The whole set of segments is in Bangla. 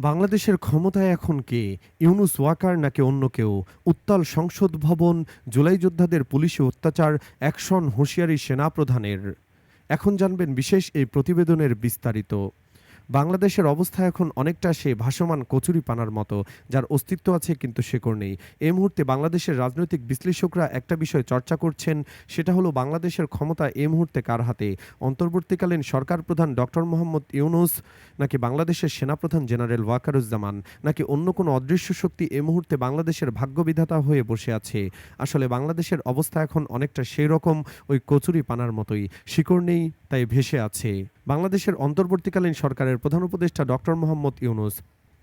বাংলাদেশের ক্ষমতায় এখন কে? ইউনুস ওয়াকার নাকি অন্য কেউ? উত্তাল সংসদ ভবন, জুলাই যোদ্ধাদের পুলিশে অত্যাচার, অ্যাকশন হুঁশিয়ারি সেনাপ্রধানের। এখন জানবেন বিশেষ এই প্রতিবেদনের বিস্তারিত। বাংলাদেশের অবস্থা এখন অনেকটা সে ভাসমান কচুরি পানার মতো, যার অস্তিত্ব আছে কিন্তু শেকড় নেই। এই মুহূর্তে বাংলাদেশের রাজনৈতিক বিশ্লেষকরা একটা বিষয় চর্চা করছেন, সেটা হলো বাংলাদেশের ক্ষমতা এই মুহূর্তে কার হাতে? অন্তর্বর্তীকালীন সরকার প্রধান ডক্টর মোহাম্মদ ইউনুস, নাকি বাংলাদেশের সেনাপ্রধান জেনারেল ওয়াকারুজ্জামান, নাকি অন্য কোনো অদৃশ্য শক্তি এই মুহূর্তে বাংলাদেশের ভাগ্যবিধাতা হয়ে বসে আছে? আসলে বাংলাদেশের অবস্থা এখন অনেকটা সেই রকম, ওই কচুরি পানার মতোই। শিকড় নেই, তাই ভেসে আছে। বাংলাদেশের অন্তর্বর্তীকালীন সরকারের প্রধান উপদেষ্টা ডক্টর মোহাম্মদ ইউনুস,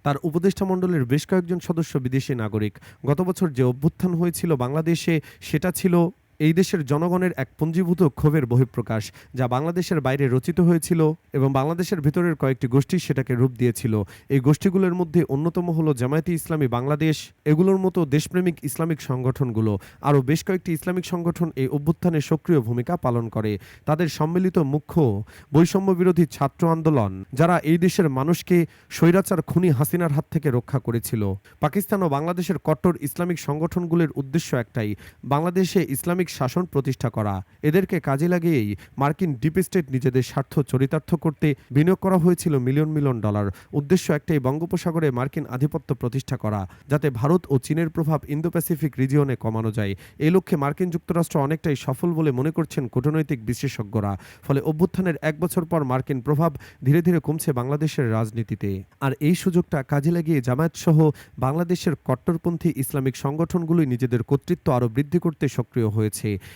তার উপদেষ্টা মণ্ডলের বেশ কয়েকজন সদস্য বিদেশি নাগরিক। গত বছর যে অভ্যুত্থান হয়েছিল বাংলাদেশে, সেটা ছিল এই দেশের জনগণের এক পুঞ্জীভূত ক্ষোভের বহিঃপ্রকাশ, যা বাংলাদেশের বাইরে রচিত হয়েছিল এবং বাংলাদেশের ভিতরের কয়েকটি গোষ্ঠী সেটাকে রূপ দিয়েছিল। এই গোষ্ঠীগুলোর মধ্যে অন্যতম হলো জামায়াতে ইসলামী বাংলাদেশ। এগুলোর মতো দেশপ্রেমিক ইসলামিক সংগঠনগুলো আরও বেশ কয়েকটি ইসলামিক সংগঠন এই অভ্যুত্থানে সক্রিয় ভূমিকা পালন করে। তাদের সম্মিলিত মুখ্য বৈষম্য বিরোধী ছাত্র আন্দোলন, যারা এই দেশের মানুষকে স্বৈরাচার খুনি হাসিনার হাত থেকে রক্ষা করেছিল। পাকিস্তান ও বাংলাদেশের কট্টর ইসলামিক সংগঠনগুলির উদ্দেশ্য একটাই, বাংলাদেশে ইসলামিক শাসন প্রতিষ্ঠা করা। এদেরকে কাজে লাগিয়েই মার্কিন ডিপ স্টেট নিজেদের স্বার্থ চরিতার্থ করতে বিনিয়োগ করা হয়েছিল মিলিয়ন মিলিয়ন ডলার। উদ্দেশ্য একটাই, বঙ্গোপসাগরে মার্কিন আধিপত্য প্রতিষ্ঠা করা, যাতে ভারত ও চীনের প্রভাব ইন্দো প্যাসিফিক রিজিয়নে কমানো যায়। এই লক্ষ্যে মার্কিন যুক্তরাষ্ট্র অনেকটাই সফল বলে মনে করছেন কূটনৈতিক বিশেষজ্ঞরা ফলে অভ্যুত্থানের এক বছর পর মার্কিন প্রভাব ধীরে ধীরে কমছে বাংলাদেশের রাজনীতিতে। আর এই সুযোগটা কাজে লাগিয়ে জামায়াত সহ বাংলাদেশের কট্টরপন্থী ইসলামিক সংগঠনগুলোই নিজেদের কর্তৃত্ব আরও বৃদ্ধি করতে সক্রিয় হয়েছে।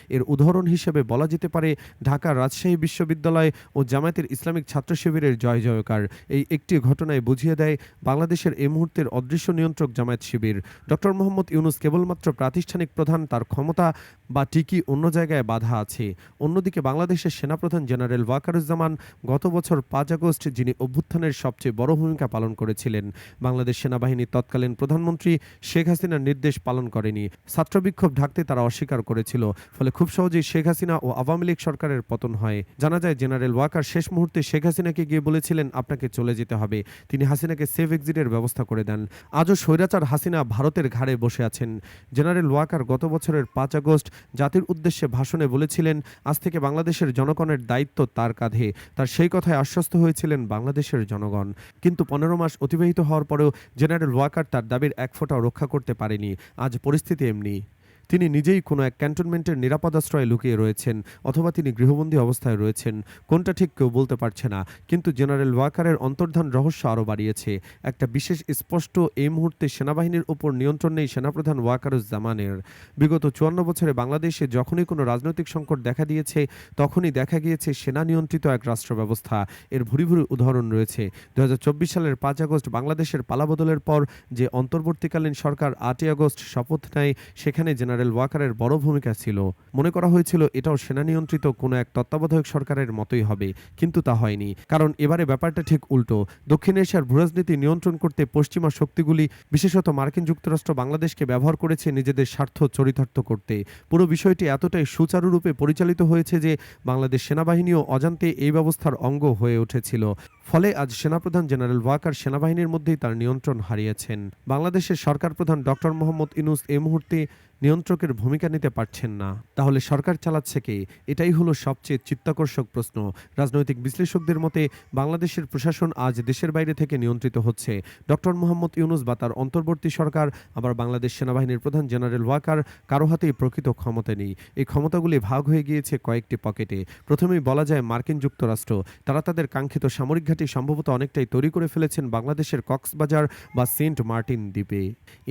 এর উদাহরণ হিসেবে বলা যেতে পারে ঢাকা রাজশাহী বিশ্ববিদ্যালয় ও জামায়াতের ইসলামিক ছাত্র শিবিরের জয় জয়কার। এই একটি ঘটনায় বুঝিয়ে দেয়, বাংলাদেশের এই মুহূর্তের অদৃশ্য নিয়ন্ত্রক জামায়াত শিবির। ডক্টর মোহাম্মদ ইউনুস কেবলমাত্র প্রাতিষ্ঠানিক প্রধান, তার ক্ষমতা বা টিকি অন্য জায়গায় বাধা আছে। অন্যদিকে বাংলাদেশের সেনাপ্রধান জেনারেল ওয়াকারুজ্জামান গত বছর পাঁচ আগস্ট, যিনি অভ্যুত্থানের সবচেয়ে বড় ভূমিকা পালন করেছিলেন, বাংলাদেশ সেনাবাহিনীর তৎকালীন প্রধানমন্ত্রী শেখ হাসিনার নির্দেশ পালন করেনি। ছাত্র বিক্ষোভ ঢাকতে তারা অস্বীকার করেছিল। ফলে খুব সহজেই শেখ হাসিনা ও আওয়ামী লীগ সরকারের পতন হয়। জানা যায়, জেনারেল ওয়াকার শেষ মুহূর্তে শেখ হাসিনাকে গিয়ে বলেছিলেন, আপনাকে চলে যেতে হবে। তিনি হাসিনাকে সেফ এক্সিটের ব্যবস্থা করে দেন। আজও স্বৈরাচার হাসিনা ভারতের ঘাড়ে বসে আছেন। জেনারেল ওয়াকার গত বছরের পাঁচ আগস্ট জাতির উদ্দেশ্যে ভাষণে বলেছিলেন, আজ থেকে বাংলাদেশের জনগণের দায়িত্ব তার কাঁধে। তার সেই কথায় আশ্বস্ত হয়েছিলেন বাংলাদেশের জনগণ। কিন্তু পনেরো মাস অতিবাহিত হওয়ার পরেও জেনারেল ওয়াকার তার দাবির এক ফোঁটাও রক্ষা করতে পারেনি। আজ পরিস্থিতি এমনি। তিনি নিজেই কোনো এক ক্যান্টনমেন্টের নিরাপদাশ্রয়ে লুকিয়ে রয়েছেন অথবা তিনি গৃহবন্দী অবস্থায় রয়েছেন, কোনটা ঠিক কেউ বলতে পারছে না। কিন্তু জেনারেল ওয়াকারের অন্তর্ধান রহস্য আরও বাড়িয়েছে। একটা বিশেষ স্পষ্ট এই মুহূর্তে সেনাবাহিনীর ওপর নিয়ন্ত্রণ নেই সেনাপ্রধান ওয়াকারুজ্জামানের। বিগত চুয়ান্ন বছরে বাংলাদেশে যখনই কোনো রাজনৈতিক সংকট দেখা দিয়েছে, তখনই দেখা গিয়েছে সেনা নিয়ন্ত্রিত এক রাষ্ট্র ব্যবস্থা। এর ভুরি ভুরি উদাহরণ রয়েছে। দু হাজার চব্বিশ সালের পাঁচ আগস্ট বাংলাদেশের পালাবদলের পর যে অন্তর্বর্তীকালীন সরকার আটই আগস্ট শপথ নেয়, সেখানে জেনারেল ওয়াকারের বড় ভূমিকা ছিল। মনে করা হয়েছিল এটাও সেনা নিয়ন্ত্রিত কোনো এক তত্ত্বাবধায়ক সরকারের মতোই হবে, কিন্তু তা হয়নি। কারণ এবারে ব্যাপারটা ঠিক উল্টো। দক্ষিণ এশিয়ার ভূরাজনীতি নিয়ন্ত্রণ করতে পশ্চিমা শক্তিগুলি, বিশেষত মার্কিন যুক্তরাষ্ট্র বাংলাদেশকে ব্যবহার করেছে নিজেদের স্বার্থ চরিতার্থ করতে। পুরো বিষয়টি এতটাই সুচারুরূপে পরিচালিত হয়েছে যে, বাংলাদেশ সেনাবাহিনীও অজান্তে এই ব্যবস্থার অঙ্গ হয়ে উঠেছিল। ফলে আজ সেনাপ্রধান জেনারেল ওয়াকার সেনাবাহিনীর মধ্যেই তার নিয়ন্ত্রণ হারিয়েছেন। বাংলাদেশের সরকার প্রধান ডক্টর মোহাম্মদ ইনুস এ মুহূর্তে নিয়ন্ত্রকের ভূমিকা নিতে পারছেন না। তাহলে সরকার চালাচ্ছে কে? এটাই হলো সবচেয়ে চিত্তাকর্ষক প্রশ্ন। রাজনৈতিক বিশ্লেষকদের মতে, বাংলাদেশের প্রশাসন আজ দেশের বাইরে থেকে নিয়ন্ত্রিত হচ্ছে। ডক্টর মোহাম্মদ ইউনুস বা তার অন্তর্বর্তী সরকার, আবার বাংলাদেশ সেনাবাহিনীর প্রধান জেনারেল ওয়াকার, কারও হাতেই প্রকৃত ক্ষমতা নেই। এই ক্ষমতাগুলি ভাগ হয়ে গিয়েছে কয়েকটি পকেটে। প্রথমেই বলা যায় মার্কিন যুক্তরাষ্ট্র। তারা তাদের কাঙ্ক্ষিত সামরিক ঘাঁটি সম্ভবত অনেকটাই তৈরি করে ফেলেছেন বাংলাদেশের কক্সবাজার বা সেন্ট মার্টিন দ্বীপে।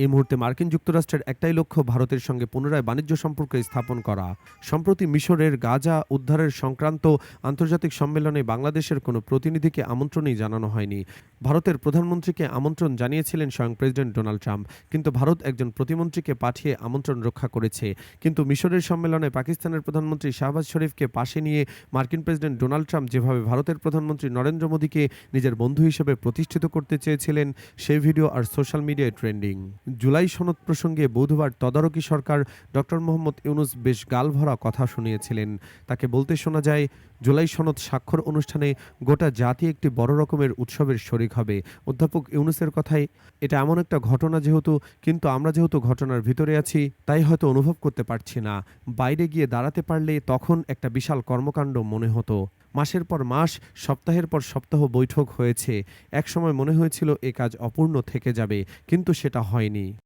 এই মুহূর্তে মার্কিন যুক্তরাষ্ট্রের একটাই লক্ষ্য, ভারতের সঙ্গে পুনরায় বাণিজ্য সম্পর্ক স্থাপন করা। সম্প্রতি মিশরের গাজা উদ্ধারের সংক্রান্ত আন্তর্জাতিক সম্মেলনে বাংলাদেশের কোনো প্রতিনিধিকে আমন্ত্রণই জানানো হয়নি। ভারতের প্রধানমন্ত্রীকে আমন্ত্রণ জানিয়েছিলেন স্বয়ং প্রেসিডেন্ট ডোনাল্ড ট্রাম্প। কিন্তু ভারত একজন প্রতিমন্ত্রীকে পাঠিয়ে আমন্ত্রণ রক্ষা করেছে। কিন্তু মিশরের সম্মেলনে পাকিস্তানের প্রধানমন্ত্রী শাহবাজ শরীফকে পাশে নিয়ে মার্কিন প্রেসিডেন্ট ডোনাল্ড ট্রাম্প যেভাবে ভারতের প্রধানমন্ত্রী নরেন্দ্র মোদীকে নিজের বন্ধু হিসেবে প্রতিষ্ঠিত করতে চেয়েছিলেন, সেই ভিডিও আর সোশ্যাল মিডিয়ায় ট্রেন্ডিং। জুলাই সনদ প্রসঙ্গে বুধবার তদারকি সরকার ডক্টর মোহাম্মদ ইউনুস বেশ গালভরা কথা শুনিয়েছিলেন। তাকে বলতে শোনা যায় জুলাই সনদ স্বাক্ষর অনুষ্ঠানে গোটা জাতি একটি বড় রকমের উৎসবের শরিক হবে। অধ্যাপক ইউনুসের কথায়, এটা এমন একটা ঘটনা যেহেতু, কিন্তু আমরা যেহেতু ঘটনার ভিতরে আছি, তাই হয়তো অনুভব করতে পারছি না। বাইরে গিয়ে দাঁড়াতে পারলে তখন একটা বিশাল কর্মকাণ্ড মনে হতো। মাসের পর মাস, সপ্তাহের পর সপ্তাহ বৈঠক হয়েছে। একসময় মনে হয়েছিল এ কাজ অপূর্ণ থেকে যাবে, কিন্তু সেটা হয়নি।